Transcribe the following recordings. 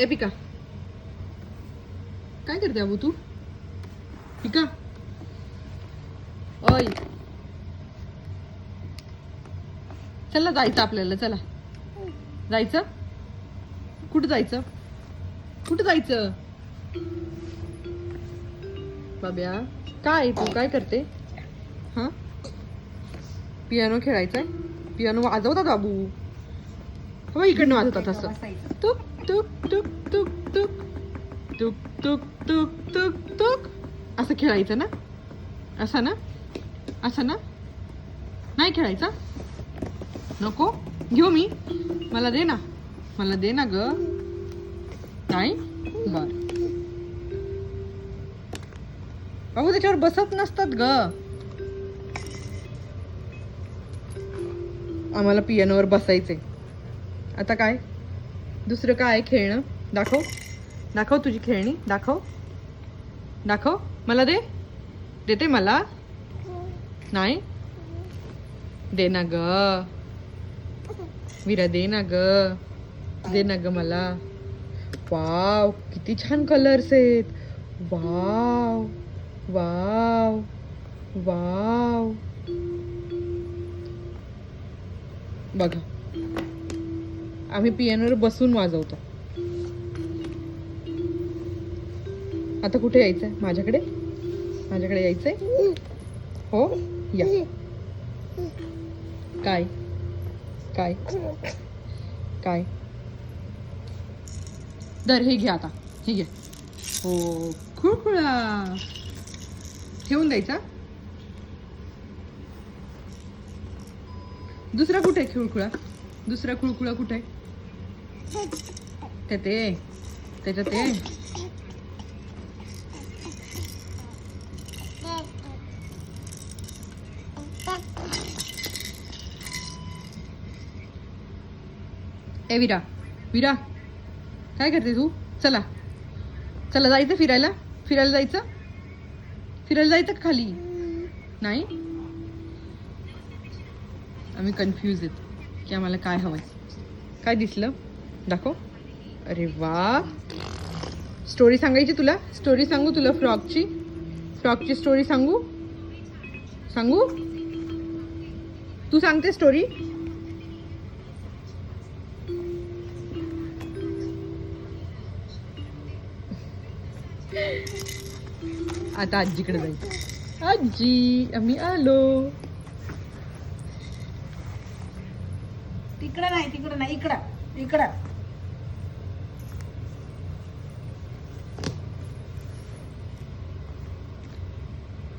ए पिका काय करते अबू तू? पिका ओय. चला जायचं आपल्याला चला. जायचं? कुठं जायचं? कुठं जायचं? बाब्या काय तू? काय करते? हा? पियानो खेळायचंय? पियानो वाजवतात बाबू हो इकडनं वाजवतात असं. तू? तुक तुक तुक तुक तुक तुक तुक तुक तुक असं खेळायचं ना? असं ना? असं ना? नाही खेळायचं? नको? घेऊ मी. मला दे ना. मला दे ना ग. नाही बर. अहो त्याच्यावर बसत नसतात ग. आम्हाला पियानोवर बसायचे आता काय? दुसरं काय आहे खेळणं? दाखव. दाखव तुझी खेळणी. दाखव. दाखव. मला दे. देते मला. नाही? दे ना ग. विरा दे ना ग. दे ना ग मला. वाव किती छान कलर्स आहेत. Wow wow wow. बघा. आम्ही पियानोवर बसून वाजवतो. आता कुठे यायचं आहे माझ्याकडे? माझ्याकडे यायचंय? हो? या. काय? काय? काय? दर हे घ्या आता. हे घ्या. हो खुळखुळा. ठेवून द्यायचा? दुसरा कुठे आहे खुळखुळा? दुसरा खुळखुळा कुठे आहे? ते ते. त्याच्यात ते. ए विरा. विरा. काय करते तू? चला. चला जायचं फिरायला? फिरायला जायचं? फिरायला जायचं खाली? नाही? आम्ही कन्फ्यूज आहेत की आम्हाला काय हवंय. काय दिसलं? दाखव. अरे वा. स्टोरी सांगायची तुला? स्टोरी सांगू तुला फ्रॉकची फ्रॉकची स्टोरी सांगू? सांगू? तू सांगते स्टोरी आता आजीकडे जायचं आजी आम्ही आलो. तिकडं नाही तिकडं नाही इकडं इकडं.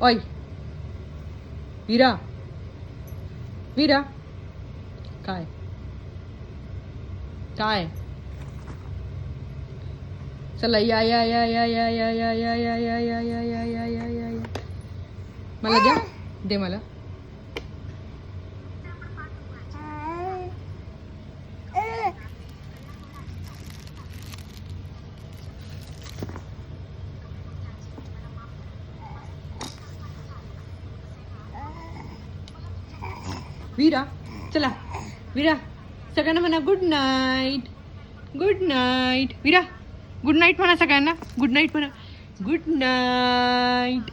ओय वीरा वीरा काय काय चला या या या या या या या या या या या या या या या या या मला द्या दे मला वीरा चला. वीरा सगळ्यांना म्हणा good night good night Veera good night म्हणा सगळ्यांना. गुड नाईट म्हणा. Good night